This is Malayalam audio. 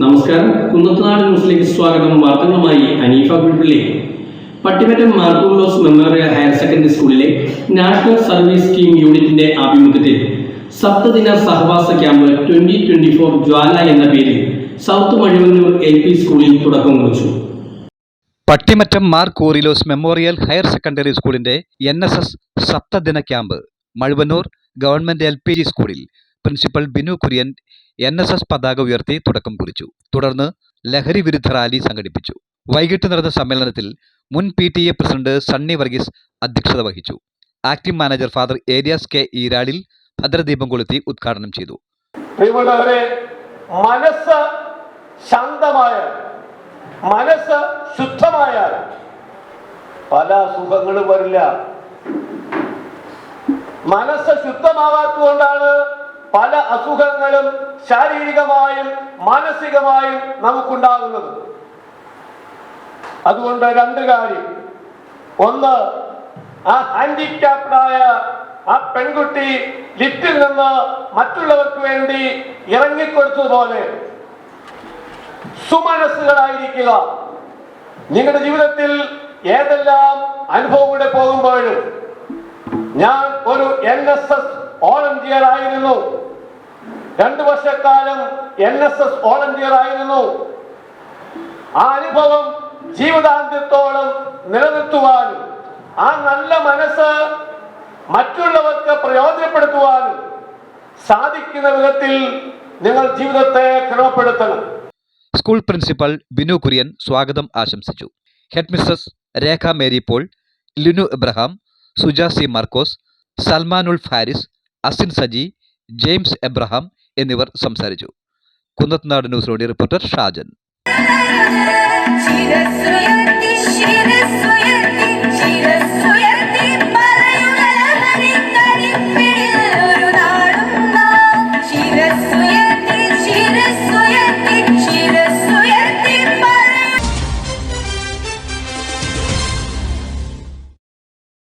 നമസ്കാരം. കുന്നത്തുനാട് ന്യൂസിലേക്ക് സ്വാഗതം. വാർത്തകളുമായി Haneefa കുൽപ്പിള്ളി Pattimattom Markolos memorial higher secondary സ്കൂളിലെ നാഷണൽ സർവീസ് സ്കീം യൂണിറ്റിന്റെ ആഭിമുഖ്യത്തിൽ സപ്തദിന സഹവാസ camp twenty twenty four Jwala എന്ന പേരിൽ സൗത്ത് മഴവന്നൂർ എൽ പി സ്കൂളിൽ തുടക്കം കുറിച്ചു. Pattimattom Mar Koorilos memorial higher secondary സ്കൂളിന്റെ N S S സപ്തദിന camp Mazhuvannoor government L P G സ്കൂളിൽ principal Binu Kurian N S S പതാക ഉയർത്തി തുടക്കം കുറിച്ചു. തുടർന്ന് ലഹരി വിരുദ്ധ റാലി സംഘടിപ്പിച്ചു. വൈകിട്ട് നടന്ന സമ്മേളനത്തിൽ മുൻ P T A president Sunny Varghese അധ്യക്ഷത വഹിച്ചു. Acting manager father Arias K Eeralil ഭദ്രദീപം കൊളുത്തി ഉദ്ഘാടനം ചെയ്തു. മനസ്സ് ശാന്തമായ മനസ്സ് ശുദ്ധമായ പല അസുഖങ്ങളും വരില്ല. മനസ്സ് ശുദ്ധമാകാത്തതുകൊണ്ടാണ് പല അസുഖങ്ങളും ശാരീരികമായും മാനസികമായും നമുക്കുണ്ടാകുന്നത്. അതുകൊണ്ട് രണ്ട് കാര്യം. ഒന്ന് ആ ഹാൻഡിക്യാപ്ഡായ ആ പെൺകുട്ടി ലിഫ്റ്റിൽ നിന്ന് മറ്റുള്ളവർക്ക് വേണ്ടി ഇറങ്ങിക്കൊടുത്തതുപോലെ സുമനസ്സുകളായിരിക്കുക. നിങ്ങളുടെ ജീവിതത്തിൽ ഏതെല്ലാം അനുഭവം കൂടെ പോകുമ്പോഴും ഞാൻ ഒരു എൻ എസ് എസ് ആയിരുന്നു രണ്ടു വർഷക്കാലം എൻ എസ് എസ് ആയിരുന്നു ആ അനുഭവം ജീവിതാന്ത്യത്തോളം നിലനിർത്തുവാനും ആ നല്ല മനസ്സ് മറ്റുള്ളവർക്ക് പ്രയോജനപ്പെടുത്തുവാനും സാധിക്കുന്ന വിധത്തിൽ നിങ്ങൾ ജീവിതത്തെ ക്രമപ്പെടുത്തണം. സ്കൂൾ പ്രിൻസിപ്പൽ ബിനു കുര്യൻ സ്വാഗതം ആശംസിച്ചു. Headmistress Rekha Mary Paul Linu Abraham സുജാസി Markose Salmanul Faris Asin Saji James Abraham എന്നിവർ സംസാരിച്ചു. കുന്നത്തുനാട് ന്യൂസ് റോഡി റിപ്പോർട്ടർ ഷാജൻ.